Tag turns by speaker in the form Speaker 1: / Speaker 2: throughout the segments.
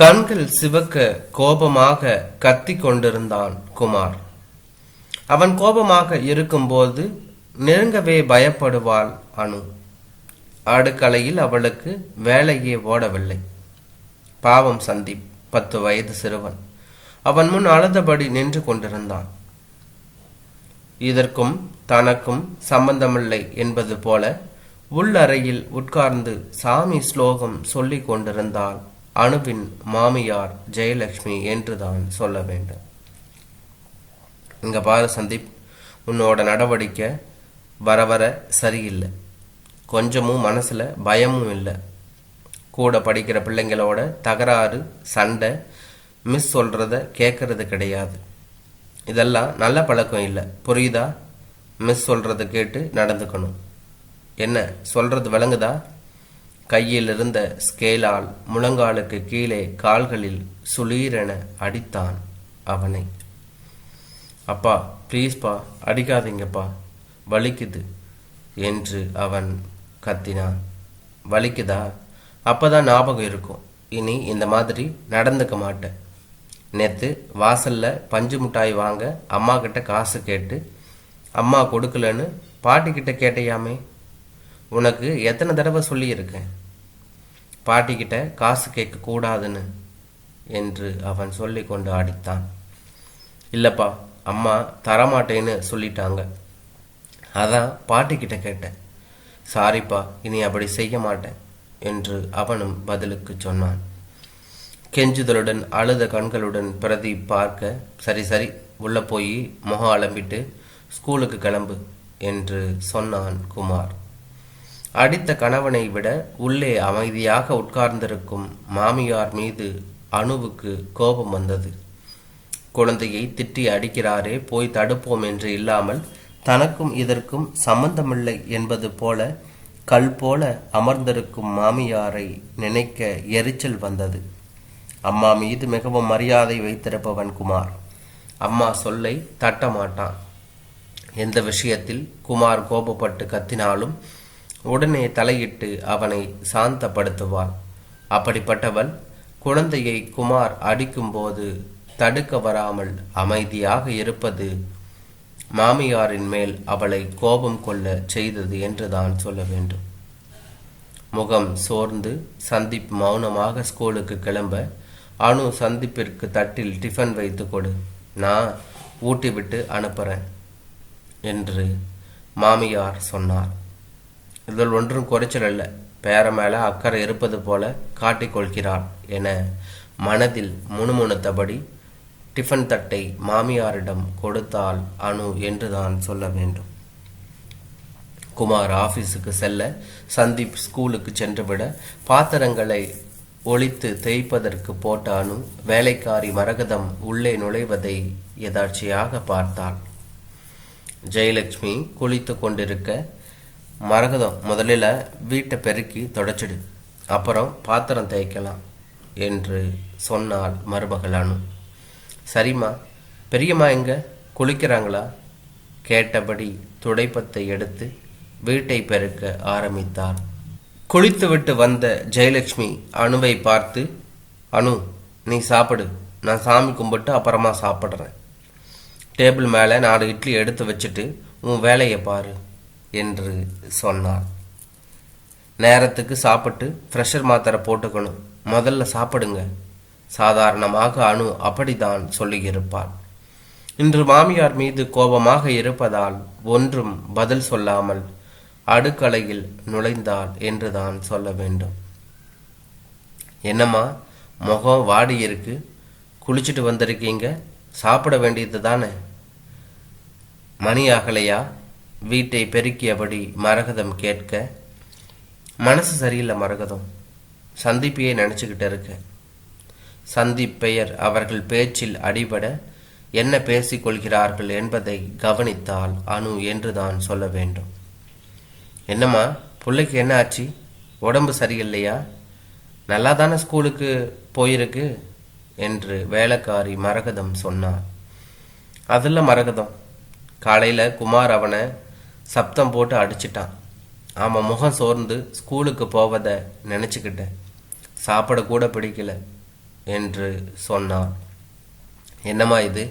Speaker 1: கண்கள் சிவக்க கோபமாக கத்தி கொண்டிருந்தான் குமார். அவன் கோபமாக இருக்கும்போது நெருங்கவே பயப்படுவாள் அனு. அடுக்கலையில் அவளுக்கு வேலையே ஓடவில்லை. பாவம் சந்தீப் பத்து வயது சிறுவன். அவன் முன் அழுதபடி நின்று கொண்டிருந்தான். இதற்கும் தனக்கும் சம்பந்தமில்லை என்பது போல உள்ளறையில் உட்கார்ந்து சாமி ஸ்லோகம் சொல்லிக் கொண்டிருந்தாள் அணுவின் மாமியார் ஜெயலட்சுமி என்றுதான் சொல்ல வேண்டும். இங்க பாரு சந்தீப் உன்னோட நடவடிக்கை வர வர சரியில்லை. கொஞ்சமும் மனசுல பயமும் இல்லை. கூட படிக்கிற பிள்ளைங்களோட தகராறு சண்டை மிஸ் சொல்றத கேட்கறது கிடையாது. இதெல்லாம் நல்ல பழக்கம் இல்லை. புரியுதா? மிஸ் சொல்கிறத கேட்டு நடந்துக்கணும். என்ன? சொல்றது விளங்குதா? கையில் இருந்த ஸ்கேலால் முழங்காலுக்கு கீழே கால்களில் சுளீரென அடித்தான் அவனை. அப்பா ப்ளீஸ்ப்பா அடிக்காதீங்கப்பா. வலிக்குது என்று அவன் கத்தினான். வலிக்குதா? அப்போதான் ஞாபகம் இருக்கும். இனி இந்த மாதிரி நடந்துக்க மாட்டேன். நேற்று வாசல்ல பஞ்சு மிட்டாய் வாங்க அம்மா கிட்ட காசு கேட்டு அம்மா கொடுக்கலன்னு பாட்டி கிட்ட கேட்டையாமே? உனக்கு எத்தனை தடவை சொல்லியிருக்கேன்? பாட்டிக்கிட்ட காசு கேட்கக்கூடாதுன்னு என்று அவன் சொல்லி கொண்டு அடித்தான். இல்லப்பா அம்மா தரமாட்டேன்னு சொல்லிட்டாங்க. அதான் பாட்டிக்கிட்ட கேட்டேன். சாரிப்பா இனி அப்படி செய்ய மாட்டேன் என்று அவனும் பதிலுக்கு சொன்னான். கெஞ்சுதலுடன் அழுத கண்களுடன் பிரதி பார்க்க சரி சரி உள்ள போய் முகம் அலம்பிட்டு ஸ்கூலுக்கு கிளம்பு என்று சொன்னான் குமார். அடித்த கணவனை விட உள்ளே அமைதியாக உட்கார்ந்திருக்கும் மாமியார் மீது அணுவுக்கு கோபம் வந்தது. குழந்தையை திட்டி அடிக்கிறாரே போய் தடுப்போம் என்று இல்லாமல் தனக்கும் இதற்கும் சம்பந்தமில்லை என்பது போல கல் போல அமர்ந்திருக்கும் மாமியாரை நினைக்க எரிச்சல் வந்தது. அம்மா மீது மிகவும் மரியாதை வைத்திருப்பவன் குமார். அம்மா சொல்லை தட்ட மாட்டான். எந்த விஷயத்தில் குமார் கோபப்பட்டு கத்தினாலும் உடனே தலையிட்டு அவனை சாந்தப்படுத்துவாள் அப்படிப்பட்டவள் குழந்தையை குமார் அடிக்கும்போது தடுக்க வராமல் அமைதியாக இருப்பது மாமியாரின் மேல் அவளை கோபம் கொள்ள செய்தது என்றுதான் சொல்ல வேண்டும். முகம் சோர்ந்து சந்தீப் மௌனமாக ஸ்கூலுக்கு கிளம்ப அணு சந்தீப்பிற்கு தட்டில் டிஃபன் வைத்து கொடு. நான் ஊட்டிவிட்டு அனுப்புகிறேன் அனுப்புறேன் என்று மாமியார் சொன்னார். இதில் ஒன்றும் குறைச்சல் அல்ல. பேர மேல அக்கறை இருப்பது போல காட்டிக்கொள்கிறாள் என மனதில் முணுமுணுத்தபடி டிஃபன் தட்டை மாமியாரிடம் கொடுத்தால் அனு என்றுதான் சொல்ல வேண்டும். குமார் ஆபீஸுக்கு செல்ல சந்தீப் ஸ்கூலுக்கு சென்றுவிட பாத்திரங்களை ஒழித்து தேய்ப்பதற்கு போட்ட அனு வேலைக்காரி மரகதம் உள்ளே நுழைவதை எதார்ச்சியாக பார்த்தாள். ஜெயலட்சுமி குளித்து கொண்டிருக்க மரகதம் முதலில் வீட்டை பெருக்கி தொடச்சிடு. அப்புறம் பாத்திரம் தேய்க்கலாம் என்று சொன்னாள் மருமகள் அனு சரிம்மா பெரியம்மா எங்க? குளிக்கிறாங்களா? கேட்டபடி துடைப்பத்தை எடுத்து வீட்டை பெருக்க ஆரம்பித்தார் குளித்துவிட்டு வந்த ஜெயலட்சுமி அணுவை பார்த்து அனு நீ சாப்பிடு. நான் சாமி கும்பிட்டு அப்புறமா சாப்பிட்றேன். டேபிள் மேலே நாலு இட்லி எடுத்து வச்சுட்டு உன் வேலையை பாரு. என்று சொன்னார். நேரத்துக்கு சாப்பிட்டு ஃப்ரெஷர் மாத்திரை போட்டுக்கணும். முதல்ல சாப்பிடுங்க. சாதாரணமாக அணு அப்படித்தான் சொல்லியிருப்பாள். இன்று மாமியார் மீது கோபமாக இருப்பதால் ஒன்றும் பதில் சொல்லாமல் அடுக்கலையில் நுழைந்தாள் என்றுதான் சொல்ல வேண்டும். என்னம்மா முகம் வாடி இருக்கு. குளிச்சுட்டு வந்திருக்கீங்க. சாப்பிட வேண்டியது தானே மணி ஆகலையா? வீட்டை பெருக்கியபடி மரகதம் கேட்க மனசு சரியில்லை மரகதம். சந்திப்பையே நினச்சிக்கிட்டு இருக்கேன் சந்தீப் பெயர் அவர்கள் பேச்சில் அடிபட என்ன பேசிக்கொள்கிறார்கள் என்பதை கவனித்தால் அனு என்றுதான் சொல்ல வேண்டும். என்னம்மா பிள்ளைக்கு என்ன ஆச்சு? உடம்பு சரியில்லையா? நல்லா தானே ஸ்கூலுக்கு போயிருக்கு? என்று வேலைக்காரி மரகதம் சொன்னார். அதில் மரகதம். காலையில் குமார் அவனை சப்தம் போட்டு அடிச்சிட்டான். அவன் முகம் சோர்ந்து ஸ்கூலுக்கு போவதை நினச்சிக்கிட்டேன். சாப்பிட கூட பிடிக்கல என்று சொன்னார் என்னம்மா இது?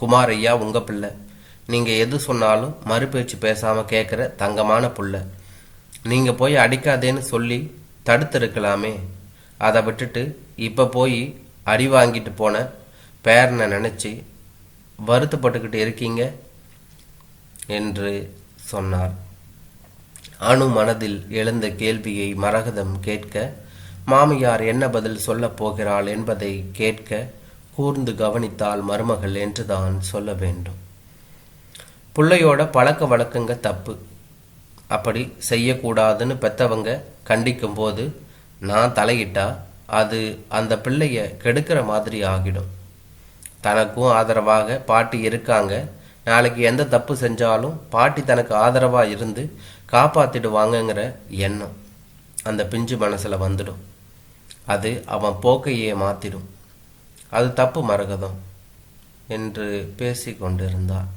Speaker 1: குமார் ஐயா உங்கள் பிள்ளை. நீங்கள் எது சொன்னாலும் மறுபேச்சு பேசாமல் கேட்குற தங்கமான புள்ள. நீங்கள் போய் அடிக்காதேன்னு சொல்லி தடுத்திருக்கலாமே. அதை விட்டுட்டு இப்போ போய் அடி வாங்கிட்டு போன பேரனை நினச்சி வருத்தப்பட்டுக்கிட்டு இருக்கீங்க? என்று சொன்னார். அணு மனதில் எழுந்த கேள்வியை மரகதம் கேட்க மாமியார் என்ன பதில் சொல்லப் போகிறாள் என்பதை கேட்க கூர்ந்து கவனித்தால் மருமகள் என்றுதான் சொல்ல வேண்டும். பிள்ளையோட பழக்க வழக்கங்க தப்பு. அப்படி செய்யக்கூடாதுன்னு பெத்தவங்க கண்டிக்கும் போது நான் தலையிட்டா அது அந்த பிள்ளைய கெடுக்கிற மாதிரி ஆகிடும். தனக்கும் ஆதரவாக பாட்டி இருக்காங்க. நாளைக்கு எந்த தப்பு செஞ்சாலும் பாட்டி தனக்கு ஆதரவாக இருந்து காப்பாற்றிடுவாங்கங்கிற எண்ணம் அந்த பிஞ்சு மனசில் வந்துடும். அது அவன் போக்கையே மாற்றிடும் அது தப்பு மரகதம் என்று பேசி கொண்டிருந்தார்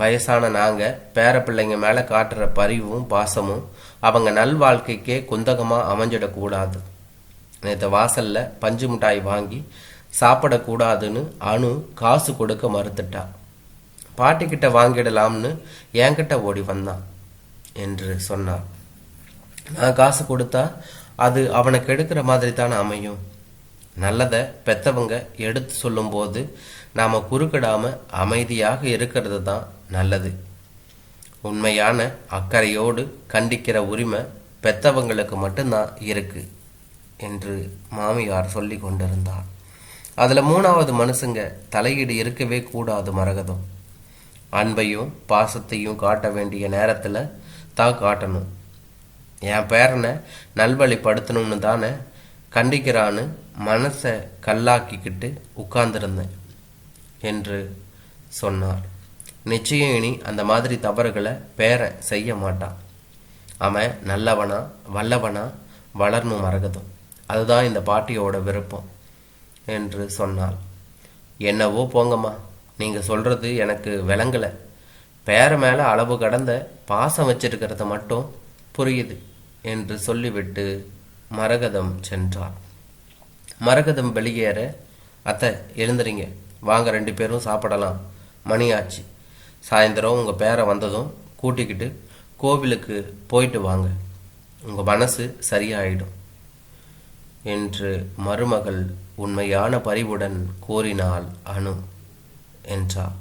Speaker 1: வயசான நாங்கள் பேர பிள்ளைங்க மேலே காட்டுற பரிவும் பாசமும் அவங்க நல்வாழ்க்கைக்கே குந்தகமாக அமைஞ்சிடக்கூடாது. நேற்று வாசலில் பஞ்சு மிட்டாய் வாங்கி சாப்பிடக்கூடாதுன்னு அணு காசு கொடுக்க மறுத்துட்டா. பாட்டிக்கிட்ட வாங்கிடலாம்னு என்கிட்ட ஓடி வந்தான் என்று சொன்னார் நான் காசு கொடுத்தா அது அவனுக்கு எடுக்கிற மாதிரி தானே அமையும். நல்லதை பெத்தவங்க எடுத்து சொல்லும்போது நாம குறுக்கிடாம அமைதியாக இருக்கிறது தான் நல்லது. உண்மையான அக்கறையோடு கண்டிக்கிற உரிமை பெத்தவங்களுக்கு மட்டும்தான் இருக்கு என்று மாமியார் சொல்லி கொண்டிருந்தார் அதில் மூணாவது மனுஷங்க தலையீடு இருக்கவே கூடாது மரகதம். அன்பையும் பாசத்தையும் காட்ட வேண்டிய நேரத்தில் தான் காட்டணும். என் பேரனை நல்வழிப்படுத்தணும்னு தானே கண்டிக்கிறான்னு மனசை கல்லாக்கிக்கிட்டு உட்கார்ந்துருந்தேன் என்று சொன்னார். நிச்சயம் இனி அந்த மாதிரி தவறுகளை பேரன் செய்ய மாட்டான் அவன் நல்லவனா வல்லவனா வளரணும் மரகதம். அதுதான் இந்த பாட்டியோட விருப்பம் என்று சொன்னாள். என்னவோ போங்கம்மா. நீங்கள் சொல்கிறது எனக்கு விளங்கலை. பேர மேலே அளவு கடந்த பாசம் வச்சிருக்கிறத மட்டும் புரியுது என்று சொல்லிவிட்டு மரகதம் சென்றார். மரகதம் வெளியேற அத்தை எழுந்துறீங்க வாங்க ரெண்டு பேரும் சாப்பிடலாம். மணி ஆச்சு சாயந்தரம் உங்கள் பேரை வந்ததும் கூட்டிக்கிட்டு கோவிலுக்கு போயிட்டு வாங்க. உங்கள் மனசு சரியாயிடும் என்று மருமகள் உண்மையான பரிவுடன் கூறினாள் அனு. enter.